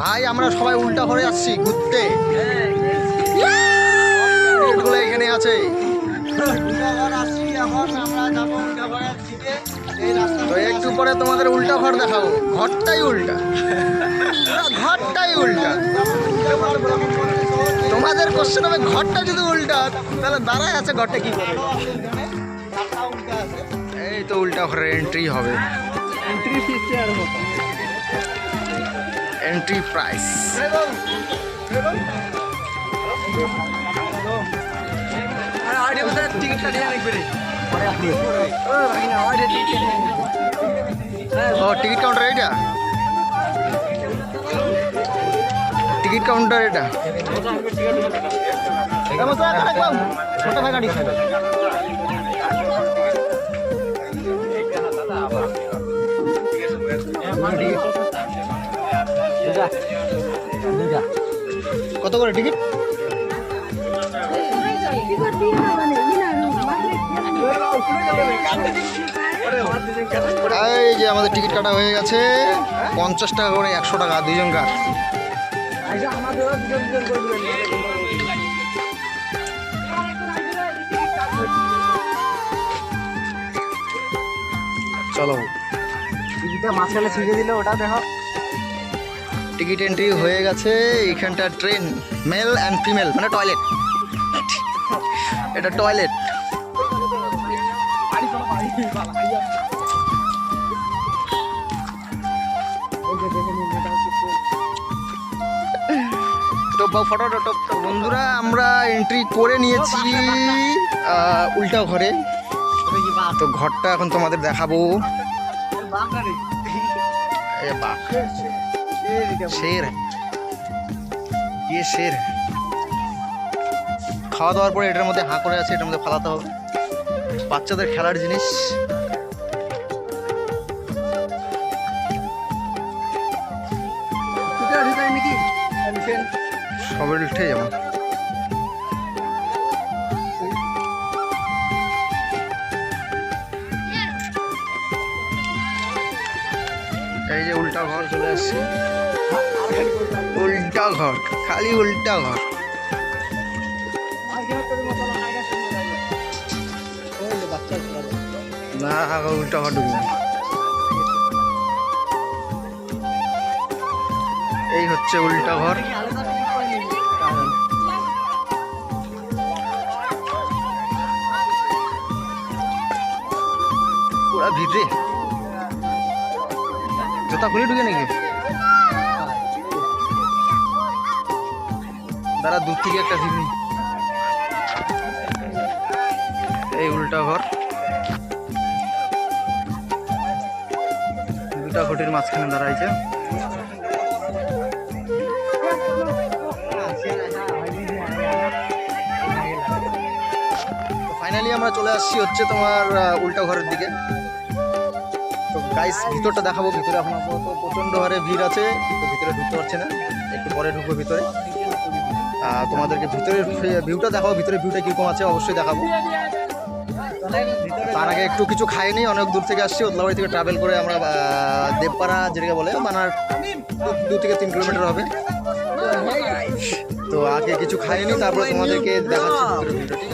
ভাই, আমরা সবাই উল্টা ঘরে যাচ্ছি, ঘুরতে। এখানে আছে। তো একটু পরে তোমাদের উল্টা ঘর দেখাবো। ঘরটাই উল্টা। ঘরটাই উল্টা। তোমাদের কোশ্চেন হবে, ঘরটা যদি উল্টা, তাহলে দাঁড়ায় আছে ঘরটা কি এই তো উল্টা ঘরের এন্ট্রি হবে। এন্ট্রি প্রাইস ও টিকিট কাউন্টার এটা টিকিট কাউন্টার এটা ছোট ভাই গাড়ি কত করে টিকিট? এই যে আমাদের টিকিট কাটা হয়ে গেছে। পঞ্চাশ টাকা করে একশো টাকা দুজন কার? চলো। মাঝখানে ছিঁড়ে দিলে ওটা দেখো। টিকিট এন্ট্রি হয়ে গেছে এইখানটা ট্রেন, মেল অ্যান্ড ফিমেল মানে টয়লেট। এটা টয়লেট। বন্ধুরা, আমরা এন্ট্রি করে নিয়েছি উল্টা ঘরে। তো ঘরটা এখন তোমাদের দেখাবো। শের। ইয়ে শের? খাওয়া দাওয়ার পরে এটার মধ্যে হাঁ করে আছে এটার মধ্যে ফালাতে হবে। বাচ্চাদের খেলার জিনিস। সবে উঠে যাব। এই যে উল্টা ঘর চলে আসছে। উল্টা ঘর, খালি উল্টা ঘর। না উল্টা ঘর ঢুকবে এই হচ্ছে উল্টা ঘর। পুরা ভিড় জুতা খুলে ঢুকে নাকি? দাঁড়া, দূর থেকে একটা নি। এই উল্টা ঘর। দুটা ঘটির মাঝখানে দাঁড়াইছে। ফাইনালি আমরা চলে আসছি হচ্ছে তোমার উল্টা ঘরের দিকে। গাইস ভিতরটা দেখাবো। ভিতরে এখন আপাতত প্রচণ্ড হারে ভিড় আছে, তো ভিতরে ঢুকতে পারছে না। একটু পরে ঢুকবো ভিতরে। তোমাদেরকে ভিতরের ভিউটা দেখাবো, ভিতরে ভিউটা কীরকম আছে অবশ্যই দেখাবো। তার আগে একটু কিছু খাইনি অনেক দূর থেকে আসছি, ওদলাবাড়ি থেকে ট্রাভেল করে আমরা দেবপাড়া যেটাকে বলে, মানার দু- দু থেকে তিন কিলোমিটার হবে। তো আগে কিছু খাইনি তারপরে তোমাদেরকে দেখাচ্ছি ভিতরে ভিউটা, ঠিক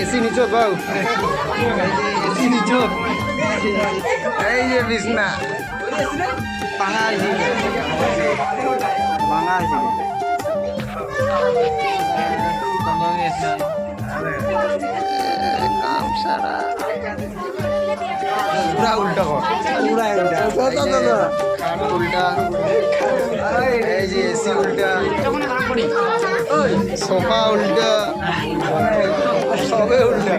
এসি নিচো বাউ এসি নিচো এই যে বিছনা পাঙা আছে সারা पूरा उल्टा हो पूरा उल्टा খান উল্টা এই যে এসি উল্টা। সোফা উল্টা। সবে উল্টা।